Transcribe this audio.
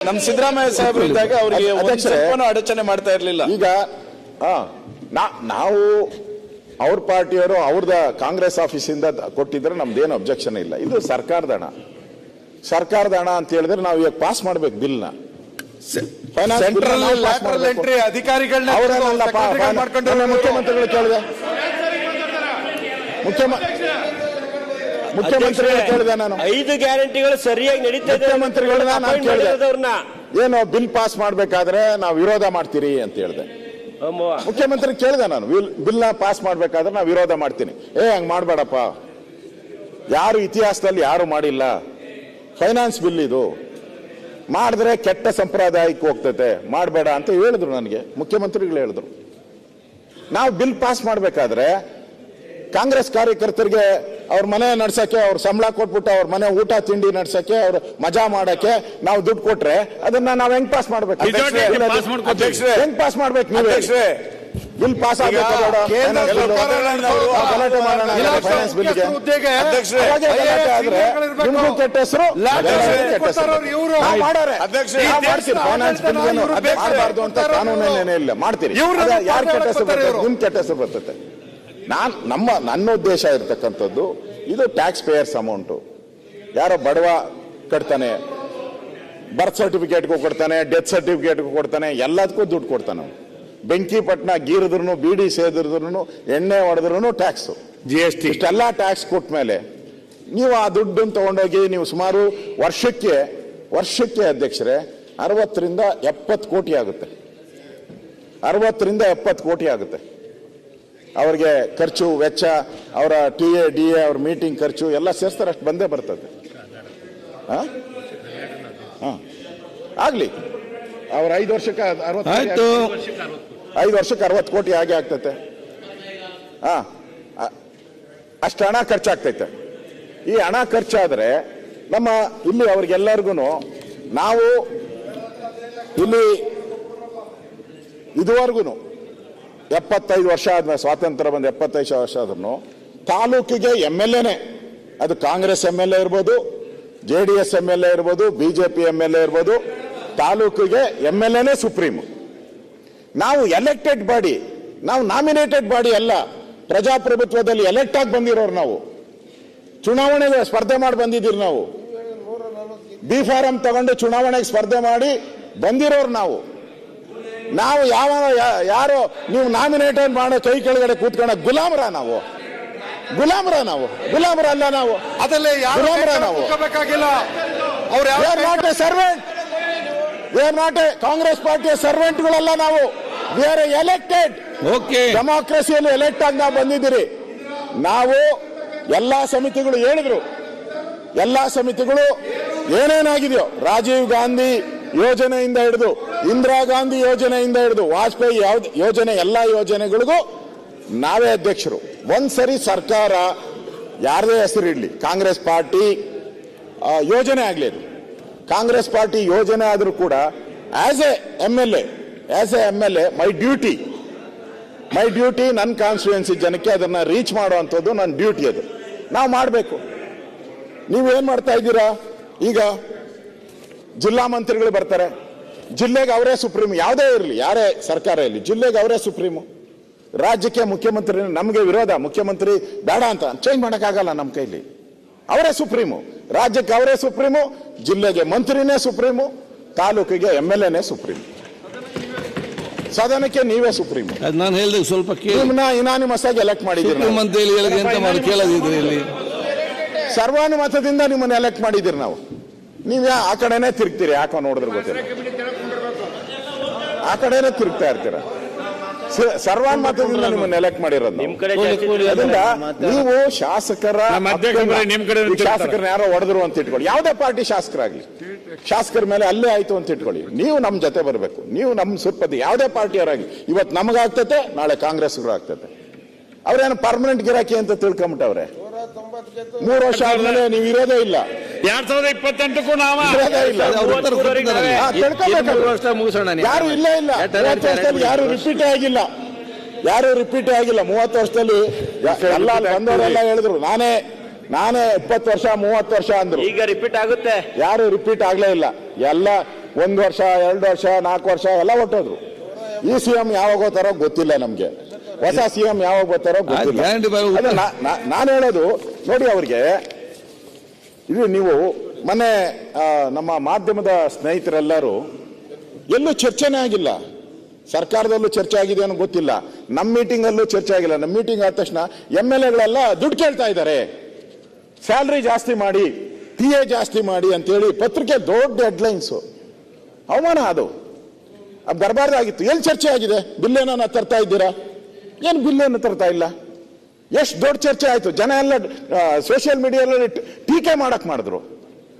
ನಮ್ ಸಿದ್ದರಾಮಯ್ಯ ಸಾಹೇಬರು ಇದ್ದಾಗ ಅವರಿಗೆ ಅಧ್ಯಕ್ಷರೇ, ಅಡಚಣೆ ಮಾಡ್ತಾ ಇರ್ಲಿಲ್ಲ. ಈಗ ಆ, ನಾ- ನಾವು ಅವ್ರ ಪಾರ್ಟಿಯವರು ಅವ್ರದ ಕಾಂಗ್ರೆಸ್ ಆಫೀಸಿಂದ ಕೊಟ್ಟಿದ್ರೆ ನಮ್ದೇನು ಅಬ್ಜೆಕ್ಷನ್ ಇಲ್ಲ. ಇದು ಸರ್ಕಾರದ ಹಣ. ಸರ್ಕಾರದ ಹಣ ಅಂತ ಹೇಳಿದ್ರೆ ನಾವು ಈಗ ಪಾಸ್ ಮಾಡ್ಬೇಕು ಬಿಲ್ ಸೆಂಟ್ರಲ್ ಲ್ಯಾಟ್ರಲ್ ಅಧಿಕಾರಿಗಳನ್ನ ಮಾಡ್ಕೊಂಡು ಮುಖ್ಯಮಂತ್ರಿಗಳು ಕೇಳಿದೆ. ಮುಖ್ಯಮ ಮುಖ್ಯಮಂತ್ರಿಗಳು ಕೇಳಿದೆ ನಾನು. ಐದು ಗ್ಯಾರಂಟಿಗಳು ಸರಿಯಾಗಿ ನಡೀತಾ ಇದೆ ಮುಖ್ಯಮಂತ್ರಿಗಳನ್ನ ನಾನು ಕೇಳಿದೆ. ಏನು ಬಿಲ್ ಪಾಸ್ ಮಾಡ್ಬೇಕಾದ್ರೆ ನಾವು ವಿರೋಧ ಮಾಡ್ತೀರಿ ಅಂತ ಹೇಳಿದೆ. ಮುಖ್ಯಮಂತ್ರಿ ಕೇಳಿದೆ ನಾನು ಬಿಲ್ನ ಪಾಸ್ ಮಾಡ್ಬೇಕಾದ್ರೆ ನಾವು ವಿರೋಧ ಮಾಡ್ತೀನಿ. ಏ ಹಂಗ್ ಮಾಡ್ಬೇಡಪ್ಪ. ಯಾರು ಇತಿಹಾಸದಲ್ಲಿ ಯಾರು ಮಾಡಿಲ್ಲ. ಫೈನಾನ್ಸ್ ಬಿಲ್ ಇದು. ಮಾಡಿದ್ರೆ ಕೆಟ್ಟ ಸಂಪ್ರದಾಯಕ್ಕೆ ಹೋಗ್ತೈತೆ. ಮಾಡಬೇಡ ಅಂತ ಹೇಳಿದ್ರು ನನಗೆ. ಮುಖ್ಯಮಂತ್ರಿಗಳು ಹೇಳಿದ್ರು. ನಾವು ಬಿಲ್ ಪಾಸ್ ಮಾಡ್ಬೇಕಾದ್ರೆ ಕಾಂಗ್ರೆಸ್ ಕಾರ್ಯಕರ್ತರಿಗೆ ಅವ್ರ ಮನೆ ನಡ್ಸಕ್ಕೆ ಅವ್ರ ಸಂಬಳ ಕೊಟ್ಬಿಟ್ಟು ಅವ್ರ ಮನೆ ಊಟ ತಿಂಡಿ ನಡ್ಸಕ್ಕೆ ಅವ್ರ ಮಜಾ ಮಾಡಕ್ಕೆ ನಾವು ದುಡ್ಡು ಕೊಟ್ರೆ ಅದನ್ನ ನಾವ್ ಹೆಂಗ್ ಪಾಸ್ ಮಾಡ್ಬೇಕು? ಹೆಂಗ್ ಪಾಸ್ ಮಾಡ್ಬೇಕು ನೀವು? ಬಿಲ್ ಪಾಸ್ ನಿಮ್ಗೂ ಕೆಟ್ಟ ಹೆಸರು ಮಾಡಬಾರ್ದು ಅಂತ ಕಾನೂನೇನೇ ಇಲ್ಲ ಮಾಡ್ತೀರಿ. ಯಾರು ಕೆಟ್ಟ ಹೆಸರು ಬರ್ತದೆ? ನಿಮ್ ಕೆಟ್ಟ ಹೆಸರು ಬರ್ತದೆ. ನಾನ್ ನಮ್ಮ ನನ್ನ ಉದ್ದೇಶ ಇರತಕ್ಕಂಥದ್ದು ಇದು ಟ್ಯಾಕ್ಸ್ ಪೇಯರ್ಸ್ ಅಮೌಂಟು ಯಾರೋ ಬಡವ ಕಟ್ತಾನೆ ಬರ್ತ್ ಸರ್ಟಿಫಿಕೇಟ್ಗೂ ಕೊಡ್ತಾನೆ ಡೆತ್ ಸರ್ಟಿಫಿಕೇಟ್ಗೂ ಕೊಡ್ತಾನೆ ಎಲ್ಲದಕ್ಕೂ ದುಡ್ಡು ಕೊಡ್ತಾನೆ. ಬೆಂಕಿ ಪಟ್ನ ಗೀರಿದ್ರು ಬೀಡಿ ಸೇದಿದ್ರು ಎಣ್ಣೆ ಹೊಡೆದ್ರು ಟ್ಯಾಕ್ಸ್ ಜಿ ಎಸ್ ಟಿ ಇಷ್ಟೆಲ್ಲ ಟ್ಯಾಕ್ಸ್ ಕೊಟ್ಟ ಮೇಲೆ ನೀವು ಆ ದುಡ್ಡನ್ನು ತೊಗೊಂಡೋಗಿ ನೀವು ಸುಮಾರು ವರ್ಷಕ್ಕೆ ವರ್ಷಕ್ಕೆ ಅಧ್ಯಕ್ಷರೇ ಅರವತ್ತರಿಂದ ಎಪ್ಪತ್ತು ಕೋಟಿ ಆಗುತ್ತೆ. ಅರವತ್ತರಿಂದ ಎಪ್ಪತ್ತು ಕೋಟಿ ಆಗುತ್ತೆ. ಅವ್ರಿಗೆ ಖರ್ಚು ವೆಚ್ಚ ಅವರ ಟಿ ಎ ಡಿ ಎ ಅವ್ರ ಮೀಟಿಂಗ್ ಖರ್ಚು ಎಲ್ಲ ಸೇರಿಸ್ತಾರೆ ಅಷ್ಟು ಬಂದೇ ಬರ್ತದೆ. ಹಾಂ ಹಾಂ. ಆಗಲಿ. ಅವ್ರ ಐದು ವರ್ಷಕ್ಕೆ ಅರವತ್ತು ಐದು ವರ್ಷಕ್ಕೆ ಅರವತ್ತು ಕೋಟಿ ಹಾಗೆ ಆಗ್ತೈತೆ. ಹಾಂ. ಅಷ್ಟು ಹಣ ಖರ್ಚಾಗ್ತೈತೆ. ಈ ಹಣ ಖರ್ಚಾದರೆ ನಮ್ಮ ಇಲ್ಲಿ ಅವ್ರಿಗೆಲ್ಲರಿಗೂ ನಾವು ಇಲ್ಲಿ ಇದುವರೆಗೂ ಎಪ್ಪತ್ತೈದು ವರ್ಷ ಆದ್ಮೇಲೆ ಸ್ವಾತಂತ್ರ್ಯ ಬಂದು ಎಪ್ಪತ್ತೈದು ವರ್ಷ ಆದ್ರೂ ತಾಲೂಕಿಗೆ ಎಂ ಎಲ್ ಎನೇ. ಅದು ಕಾಂಗ್ರೆಸ್ ಎಂ ಎಲ್ ಎ ಇರ್ಬೋದು, J D S M L A ಇರ್ಬೋದು ಬಿಜೆಪಿ ಎಂ ಎಲ್ ಎ ಇರ್ಬೋದು, ತಾಲೂಕಿಗೆ ಎಂ ಎಲ್ ಎನೇ ಸುಪ್ರೀಂ ನಾವು ಎಲೆಕ್ಟೆಡ್ ಬಾಡಿ, ನಾವು ನಾಮಿನೇಟೆಡ್ ಬಾಡಿ ಅಲ್ಲ, ಪ್ರಜಾಪ್ರಭುತ್ವದಲ್ಲಿ ಎಲೆಕ್ಟ್ ಆಗಿ ಬಂದಿರೋರು ನಾವು. ಚುನಾವಣೆಗೆ ಸ್ಪರ್ಧೆ ಮಾಡಿ ಬಂದಿದ್ದೀರಿ ನಾವು. ಬಿ ಫಾರಂ ತಗೊಂಡು ಚುನಾವಣೆಗೆ ಸ್ಪರ್ಧೆ ಮಾಡಿ ಬಂದಿರೋರು ನಾವು. ನಾವು ಯಾವ ಯಾರು ನೀವು ನಾಮಿನೇಟನ್ ಮಾಡೋ ಕೈ ಕೆಳಗಡೆ ಕೂತ್ಕೊಂಡ ಗುಲಾಮರ ನಾವು. ಗುಲಾಮರ ನಾವು. ಗುಲಾಮರ ಅಲ್ಲ ನಾವು. ಅದಲ್ಲೇ ಯಾರು ಗುಲಾಮರ ನಾವು. Not a servant are not a Congress ಪಾರ್ಟಿಯ ಸರ್ವೆಂಟ್ಗಳಲ್ಲ ನಾವು. ವಿ ಆರ್ ಎಲೆಕ್ಟೆಡ್ ಓಕೆ ಡೆಮಾಕ್ರಸಿಯಲ್ಲಿ ಎಲೆಕ್ಟ್ ಆಗಿ ನಾವು ಬಂದಿದ್ದೀರಿ. ನಾವು ಎಲ್ಲಾ ಸಮಿತಿಗಳು ಹೇಳಿದ್ರು. ಎಲ್ಲಾ ಸಮಿತಿಗಳು ಏನೇನಾಗಿದೆಯೋ ರಾಜೀವ್ ಗಾಂಧಿ ಯೋಜನೆಯಿಂದ ಹಿಡಿದು ಇಂದಿರಾ ಗಾಂಧಿ ಯೋಜನೆಯಿಂದ ಹಿಡಿದು ವಾಜಪೇಯಿ ಯಾವ್ದು ಯೋಜನೆ ಎಲ್ಲ ಯೋಜನೆಗಳಿಗೂ ನಾವೇ ಅಧ್ಯಕ್ಷರು. ಒಂದ್ಸರಿ ಸರ್ಕಾರ ಯಾರದೇ ಹೆಸರು ಕಾಂಗ್ರೆಸ್ ಪಾರ್ಟಿ ಯೋಜನೆ ಆಗಲಿ ಅದು. ಕಾಂಗ್ರೆಸ್ ಪಾರ್ಟಿ ಯೋಜನೆ ಆದರೂ ಕೂಡ as a M L A as a M L A my duty my duty ನನ್ನ ಕಾನ್ಸ್ಟಿಟ್ಯೂನ್ಸಿ ಜನಕ್ಕೆ ಅದನ್ನ ರೀಚ್ ಮಾಡುವಂಥದ್ದು ನನ್ನ ಡ್ಯೂಟಿ ಅದು. ನಾವು ಮಾಡಬೇಕು. ನೀವು ಏನ್ ಮಾಡ್ತಾ ಇದ್ದೀರಾ? ಈಗ ಜಿಲ್ಲಾ ಮಂತ್ರಿಗಳು ಬರ್ತಾರೆ. ಜಿಲ್ಲೆಗೆ ಅವರೇ ಸುಪ್ರೀಂ ಯಾವುದೇ ಇರಲಿ ಯಾರೇ ಸರ್ಕಾರ ಇರಲಿ ಜಿಲ್ಲೆಗೆ ಅವರೇ ಸುಪ್ರೀಮು. ರಾಜ್ಯಕ್ಕೆ ಮುಖ್ಯಮಂತ್ರಿ ನಮಗೆ ವಿರೋಧ ಮುಖ್ಯಮಂತ್ರಿ ಬೇಡ ಅಂತ ಚೇಂಜ್ ಮಾಡೋಕ್ಕಾಗಲ್ಲ ನಮ್ಮ ಕೈಲಿ. ಅವರೇ ಸುಪ್ರೀಮು. ರಾಜ್ಯಕ್ಕೆ ಅವರೇ ಸುಪ್ರೀಮು ಜಿಲ್ಲೆಗೆ ಮಂತ್ರಿನೇ ಸುಪ್ರೀಮು ತಾಲೂಕಿಗೆ ಎಂ ಎಲ್ ಎನೇ ಸುಪ್ರೀಂ ಸದನಕ್ಕೆ ನೀವೇ ಸುಪ್ರೀಮು. ಅದ್ ನಾನು ಹೇಳಿದೆ ಸ್ವಲ್ಪ ಇನಾನಿಮಸ್ ಆಗಿ ಎಲೆಕ್ಟ್ ಮಾಡಿದ್ದೀರಿ ಸುಪ್ರೀಂ ಸರ್ವಾನುಮತದಿಂದ ನಿಮ್ಮನ್ನ ಎಲೆಕ್ಟ್ ಮಾಡಿದ್ದೀರಿ ನಾವು. ನೀವ್ ಯಾ- ಆ ಕಡೆನೇ ತಿರುಗ್ತೀರಿ ಯಾಕೋ ನೋಡಿದ್ರೆ ಗೊತ್ತಿಲ್ಲ. ಆ ಕಡೆನೇ ತಿರುಗ್ತಾ ಇರ್ತೀರ. ಸರ್ವಾನುಮತದಿಂದ ನಿಮ್ಮನ್ನ ಎಲೆಕ್ಟ್ ಮಾಡಿರೋದು. ನಾವು. ಕಡೆ ಅದರಿಂದ ನೀವು ಶಾಸಕರ ಶಾಸಕರನ್ನ ಯಾರೋ ಹೊಡೆದ್ರು ಅಂತ ಇಟ್ಕೊಳ್ಳಿ. ಯಾವುದೇ ಪಾರ್ಟಿ ಶಾಸಕರಾಗ್ಲಿ. ಶಾಸಕರ ಮೇಲೆ ಅಲ್ಲೇ ಆಯ್ತು ಅಂತ ಇಟ್ಕೊಳ್ಳಿ. ನೀವು ನಮ್ಮ ಜೊತೆ ಬರಬೇಕು. ನೀವು ನಮ್ಮ ಸುರ್ಪದಿ ಯಾವುದೇ ಪಾರ್ಟಿಯವರಾಗಿ ಇವತ್ತು ನಮಗಾಗ್ತತೆ ನಾಳೆ ಕಾಂಗ್ರೆಸ್ಗೂ ಆಗ್ತತೆ. ಅವ್ರೇನು ಪರ್ಮನೆಂಟ್ ಗಿರಾಕಿ ಅಂತ ತಿಳ್ಕೊಂಬಿಟ್ಟವ್ರೆ? ಮೂರು ವರ್ಷ ಆದ್ಮೇಲೆ ನೀವು ಇರೋದೇ ಇಲ್ಲ. ಎರಡ್ ಸಾವಿರದ ಇಪ್ಪತ್ತೆಂಟಕ್ಕೂ ನಾವು ವರ್ಷ ಮುಗಿಸೋಣ. ಯಾರು ಇಲ್ಲೇ ಇಲ್ಲ. ವರ್ಷದಲ್ಲಿ ಯಾರು ರಿಪೀಟೇ ಆಗಿಲ್ಲ. ಯಾರು ರಿಪೀಟೇ ಆಗಿಲ್ಲ. ಮೂವತ್ತು ವರ್ಷದಲ್ಲಿ ಎಲ್ಲ ಬಂದವರೆಲ್ಲ ಹೇಳಿದ್ರು ನಾನೇ ನಾನೇ ಇಪ್ಪತ್ತು ವರ್ಷ ಮೂವತ್ತು ವರ್ಷ ಅಂದ್ರು. ಈಗ ರಿಪೀಟ್ ಆಗುತ್ತೆ. ಯಾರು ರಿಪೀಟ್ ಆಗ್ಲೇ ಇಲ್ಲ. ಎಲ್ಲ ಒಂದ್ ವರ್ಷ ಎರಡು ವರ್ಷ ನಾಲ್ಕು ವರ್ಷ ಎಲ್ಲ ಹೊಟ್ಟೋದ್ರು ಈ ಸಿ ಎಂ ಯಾವಾಗ ಹೋಗ್ತಾರೋ ಗೊತ್ತಿಲ್ಲ ನಮ್ಗೆ. ಹೊಸ ಸಿ ಎಂ ಯಾವಾಗ ಬರ್ತಾರೋ ಗೊತ್ತಿಲ್ಲ. ನಾನು ಹೇಳೋದು ನೋಡಿ ಅವ್ರಿಗೆ ಇದು ನೀವು ಮೊನ್ನೆ ನಮ್ಮ ಮಾಧ್ಯಮದ ಸ್ನೇಹಿತರೆಲ್ಲರೂ ಎಲ್ಲೂ ಚರ್ಚೆನೇ ಆಗಿಲ್ಲ. ಸರ್ಕಾರದಲ್ಲೂ ಚರ್ಚೆ ಆಗಿದೆ ಅನ್ನೋ ಗೊತ್ತಿಲ್ಲ. ನಮ್ಮ ಮೀಟಿಂಗ್ ಅಲ್ಲೂ ಚರ್ಚೆ ಆಗಿಲ್ಲ. ನಮ್ಮ ಮೀಟಿಂಗ್ ಆದ ತಕ್ಷಣ ಎಂ ಎಲ್ ಎಗಳೆಲ್ಲ ದುಡ್ಡು ಕೇಳ್ತಾ ಇದ್ದಾರೆ. ಸ್ಯಾಲ್ರಿ ಜಾಸ್ತಿ ಮಾಡಿ ಪಿ ಎ ಜಾಸ್ತಿ ಮಾಡಿ ಅಂತೇಳಿ ಪತ್ರಿಕೆ ದೊಡ್ಡ ಹೆಡ್ಲೈನ್ಸು. ಅವಮಾನ ಅದು. ಅದು ಬರಬಾರ್ದಾಗಿತ್ತು. ಎಲ್ಲಿ ಚರ್ಚೆ ಆಗಿದೆ? ಬಿಲ್ ಏನನ್ನ ತರ್ತಾ ಇದ್ದೀರಾ? ಏನು ಬಿಲ್ಲೇನು ತರ್ತಾ ಇಲ್ಲ. ಎಷ್ಟು ದೊಡ್ಡ ಚರ್ಚೆ ಆಯ್ತು. ಜನ ಎಲ್ಲ ಸೋಷಿಯಲ್ ಮೀಡಿಯಾದಲ್ಲಿ ಟೀಕೆ ಮಾಡಕ್ಕೆ ಮಾಡಿದ್ರು.